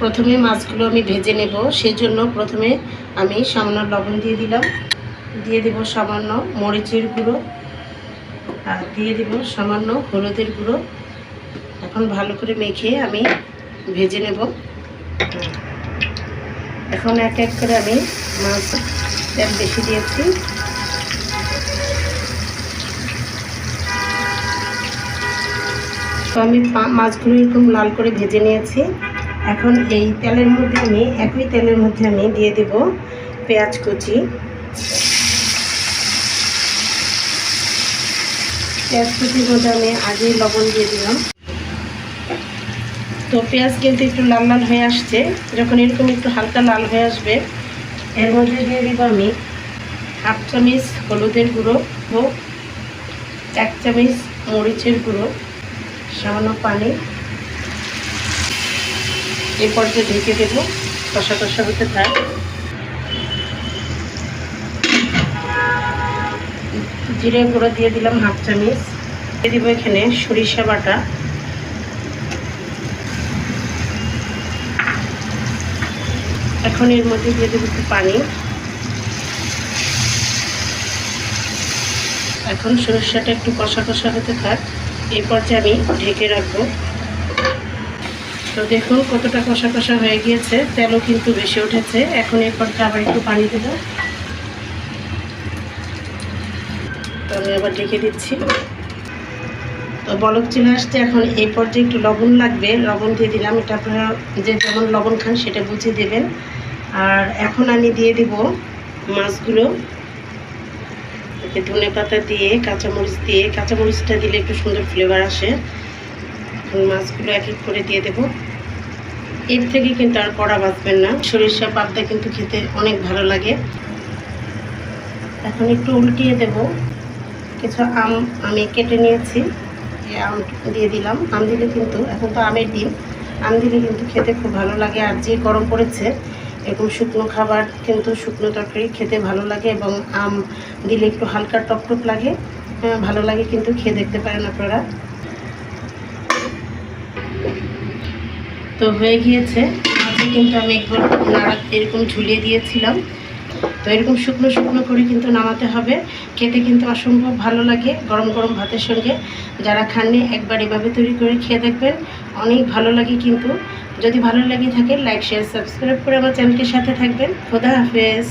প্রথমে মাছগুলো আমি ভেজে নেব, সেজন্য প্রথমে আমি সামান্য লবণ দিয়ে দিলাম। দিয়ে দেব সামান্য মরিচের গুঁড়ো আর দিয়ে দেব সামান্য হলুদের গুঁড়ো। এখন ভালো করে মেখে আমি ভেজে নেব। এখন এক এক করে আমি মাছ তেল বেশি দিয়েছি। তো আমি মাছগুলো এরকম লাল করে ভেজে নিয়েছি। এখন এই তেলের মধ্যে আমি, একই তেলের মধ্যে আমি দিয়ে দেব পেঁয়াজ কুচি। পেঁয়াজ কুচির মধ্যে আমি আগেই লবণ দিয়ে দিলাম। তো পেঁয়াজ কিন্তু একটু লাল লাল হয়ে আসছে। যখন এরকম একটু হালকা লাল হয়ে আসবে, এর মধ্যে দিয়ে দিব আমি হাফ চামচ হলুদের গুঁড়ো ও এক চামচ মরিচের গুঁড়ো, সামান্য পানি। এই পর্যায়ে ঢেকে দেব, কষা কষা হতে থাক। জিরে গুঁড়ো দিয়ে দিলাম হাফ চামচ। দিয়ে দিব এখানে সরিষা বাটা। এখন এর মধ্যে দিয়ে দেবো একটু পানি। এখন সরিষাটা একটু কষা কষা হতে থাক। এই পর্যায়ে আমি ঢেকে রাখব তো দেখুন কতটা কষা কষা হয়ে গিয়েছে, তেলও কিন্তু বেশি উঠেছে। এখন এই পর্যায়ে আবার একটু পানি দেব। তো আমি আবার ঢেকে দিচ্ছি। তো বলক চলে আসতে এখন এই পর্যায়ে একটু লবণ লাগবে। লবণ দিয়ে দিলাম। এটা আপনারা যে যেমন লবণ খান সেটা বুঝিয়ে দেবেন। আর এখন আমি দিয়ে দিব মাছগুলো। ধনে পাতা দিয়ে, কাঁচামরিচ দিয়ে। কাঁচামরিচটা দিলে একটু সুন্দর ফ্লেভার আসে। এখন মাছগুলো এক এক করে দিয়ে দেব। এর থেকে কিন্তু আর কড়া বাঁচবেন না। সরিষা পাবদা কিন্তু খেতে অনেক ভালো লাগে। এখন একটু উল্টিয়ে দেব। কিছু আম আমি কেটে নিয়েছি। আম দিয়ে দিলাম। আম দিলে কিন্তু এখন তো আমের দিন আম দিলে কিন্তু খেতে খুব ভালো লাগে। আর যে গরম পড়েছে এরকম শুকনো খাবার কিন্তু শুকনো তরকারি খেতে ভালো লাগে এবং আম দিলে একটু হালকা টক টক লাগে। আহ, ভালো লাগে কিন্তু খেয়ে দেখতে পারেন আপনারা। তো হয়ে গিয়েছে। মাঝে কিন্তু আমি একবার নাড়া এরকম ঝুলিয়ে দিয়েছিলাম। তো এরকম শুকনো শুকনো করে কিন্তু নামাতে হবে। খেতে কিন্তু অসম্ভব ভালো লাগে গরম গরম ভাতের সঙ্গে। যারা খাননি, একবার এভাবে তৈরি করে খেয়ে দেখবেন। অনেক ভালো লাগে কিন্তু। যদি ভালো লাগে থাকে লাইক শেয়ার সাবস্ক্রাইব করে আমার চ্যানেলটির সাথে থাকবেন। খোদা হাফেজ।